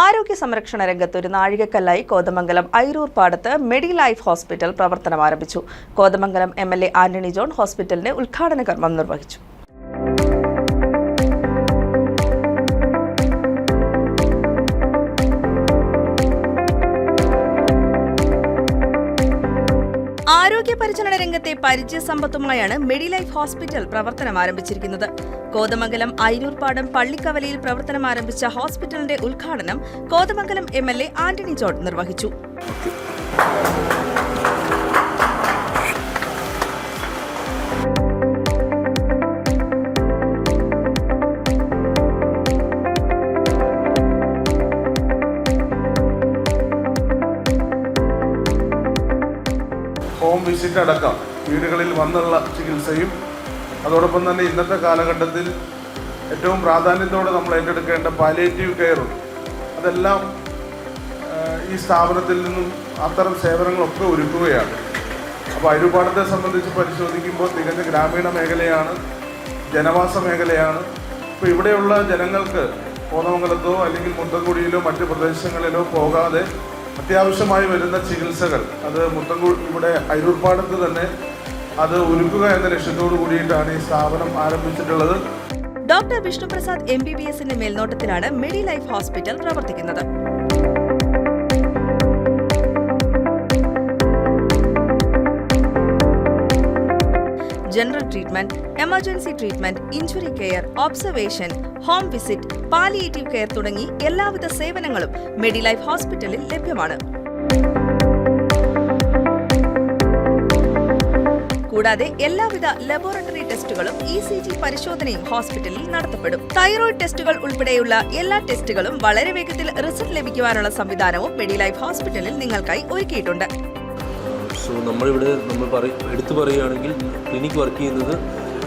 ആരോഗ്യ സംരക്ഷണ രംഗത്ത് ഒരു നാഴികക്കല്ലായി കോതമംഗലം ഐരൂർ പാടത്ത് മെഡി ലൈഫ് ഹോസ്പിറ്റൽ പ്രവർത്തനം ആരംഭിച്ചു. Kothamangalam M L A Antony John ഹോസ്പിറ്റലിന്റെ ഉദ്ഘാടന കർമ്മം നിർവഹിച്ചു. ആരോഗ്യ പരിചരണ രംഗത്തെ പരിചയസമ്പത്തുമായാണ് മെഡിലൈഫ് ഹോസ്പിറ്റൽ പ്രവർത്തനം ആരംഭിച്ചിരിക്കുന്നത്. കോതമംഗലം അയിരൂർപാടം പള്ളിക്കവലയിൽ പ്രവർത്തനം ആരംഭിച്ച ഹോസ്പിറ്റലിന്റെ ഉദ്ഘാടനം Kothamangalam M L A Antony John നിർവഹിച്ചു. ഹോം വിസിറ്റ് അടക്കം വീടുകളിൽ വന്നുള്ള ചികിത്സയും അതോടൊപ്പം തന്നെ ഇന്നത്തെ കാലഘട്ടത്തിൽ ഏറ്റവും പ്രാധാന്യത്തോടെ നമ്മൾ ഏറ്റെടുക്കേണ്ട പാലിയേറ്റീവ് കെയറുണ്ട് അതെല്ലാം ഈ സ്ഥാപനത്തിൽ നിന്നും അത്തരം സേവനങ്ങളൊക്കെ ഒരുക്കുകയാണ്. അപ്പോൾ അരുപാടത്തെ സംബന്ധിച്ച് പരിശോധിക്കുമ്പോൾ തികഞ്ഞ ഗ്രാമീണ മേഖലയാണ് ജനവാസ മേഖലയാണ്. ഇപ്പോൾ ഇവിടെയുള്ള ജനങ്ങൾക്ക് കോതമംഗലത്തോ അല്ലെങ്കിൽ മുത്തൻകുടിയിലോ മറ്റ് പ്രദേശങ്ങളിലോ പോകാതെ അത്യാവശ്യമായി വരുന്ന ചികിത്സകൾ അത് മുത്തൻകുടി ഇവിടെ അരൂർപ്പാടത്ത് തന്നെ അത് ഒരുക്കുക എന്ന ലക്ഷ്യത്തോടു കൂടിയിട്ടാണ് ഈ സ്ഥാപനം ആരംഭിച്ചിട്ടുള്ളത്. Doctor Vishnuprasad M B B എസിന്റെ മേൽനോട്ടത്തിലാണ് മെഡി ലൈഫ് ഹോസ്പിറ്റൽ പ്രവർത്തിക്കുന്നത്. General treatment emergency treatment injury care observation home visit palliative care തുടങ്ങി എല്ലാവിധ സേവനങ്ങളും മെഡിലൈഫ് ഹോസ്പിറ്റലിൽ ലഭ്യമാണ്. കൂടാതെ എല്ലാവിധ ലബോറട്ടറി ടെസ്റ്റുകളും ഇ സി ജി പരിശോധനയും ഹോസ്പിറ്റലിൽ നടത്തപ്പെടും. തൈറോയ്ഡ് ടെസ്റ്റുകൾ ഉൾപ്പെടെയുള്ള എല്ലാ ടെസ്റ്റുകളും വളരെ വേഗത്തിൽ റിസൾട്ട് ലഭിക്കുവാനുള്ള സംവിധാനവും മെഡിലൈഫ് ഹോസ്പിറ്റലിൽ നിങ്ങൾക്കായി ഒരുക്കിയിട്ടുണ്ട്. സോ നമ്മളിവിടെ നമ്മൾ പറ എടുത്തു പറയുകയാണെങ്കിൽ ക്ലിനിക് വർക്ക് ചെയ്യുന്നത്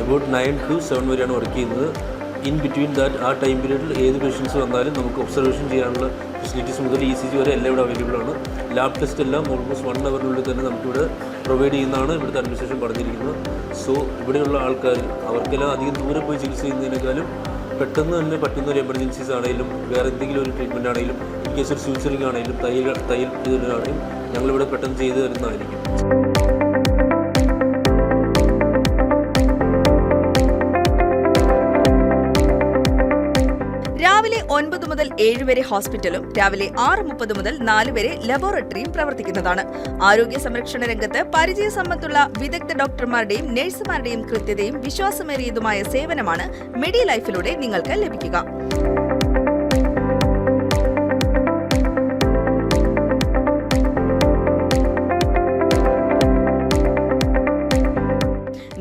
അബൌട്ട് നയൻ ടു സെവൻ വരെയാണ് വർക്ക് ചെയ്യുന്നത്. ഇൻ ബിറ്റ്വീൻ ദാറ്റ് ആ ടൈം പീരീഡിൽ ഏത് പേഷ്യൻസ് വന്നാലും നമുക്ക് ഒബ്സർവേഷൻ ചെയ്യാനുള്ള ഫെസിലിറ്റീസ് മുതൽ ഇ സി ജി വരെ എല്ലാം ഇവിടെ അവൈലബിൾ ആണ്. ലാബ് ടെസ്റ്റ് എല്ലാം ഓൾമോസ്റ്റ് വൺ അവറിനുള്ളിൽ തന്നെ നമുക്കിവിടെ പ്രൊവൈഡ് ചെയ്യുന്നതാണ് ഇവിടുത്തെ അഡ്മിനിസ്ട്രേഷൻ പറഞ്ഞിരിക്കുന്നത്. സോ ഇവിടെയുള്ള ആൾക്കാർ അവർക്കെല്ലാം അധികം ദൂരെ പോയി ചികിത്സ ചെയ്യുന്നതിനേക്കാളും പെട്ടെന്ന് തന്നെ പറ്റുന്ന ഒരു എമർജൻസീസ് ആണെങ്കിലും വേറെ എന്തെങ്കിലും ഒരു ട്രീറ്റ്മെന്റ് ആണെങ്കിലും ഇൻ കേസ് ഒരു സ്യൂച്ചറിങ് ആണെങ്കിലും തയ്യൽ തയ്യൽ ഇതിലാണെങ്കിലും ഞങ്ങളിവിടെ പെട്ടെന്ന് ചെയ്തു തരുന്നതായിരിക്കും. ഒൻപത് മുതൽ ഏഴ് വരെ ഹോസ്പിറ്റലും രാവിലെ ആറ് മുപ്പത് മുതൽ നാല് വരെ ലബോറട്ടറിയും പ്രവർത്തിക്കുന്നതാണ്. ആരോഗ്യ സംരക്ഷണ രംഗത്ത് പരിചയസമ്പത്തുള്ള വിദഗ്ധ ഡോക്ടർമാരുടെയും നഴ്സുമാരുടെയും കൃത്യതയും വിശ്വാസമേറിയതുമായ സേവനമാണ് മെഡി ലൈഫിലൂടെ നിങ്ങൾക്ക് ലഭിക്കുക.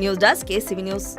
News desk K C V news.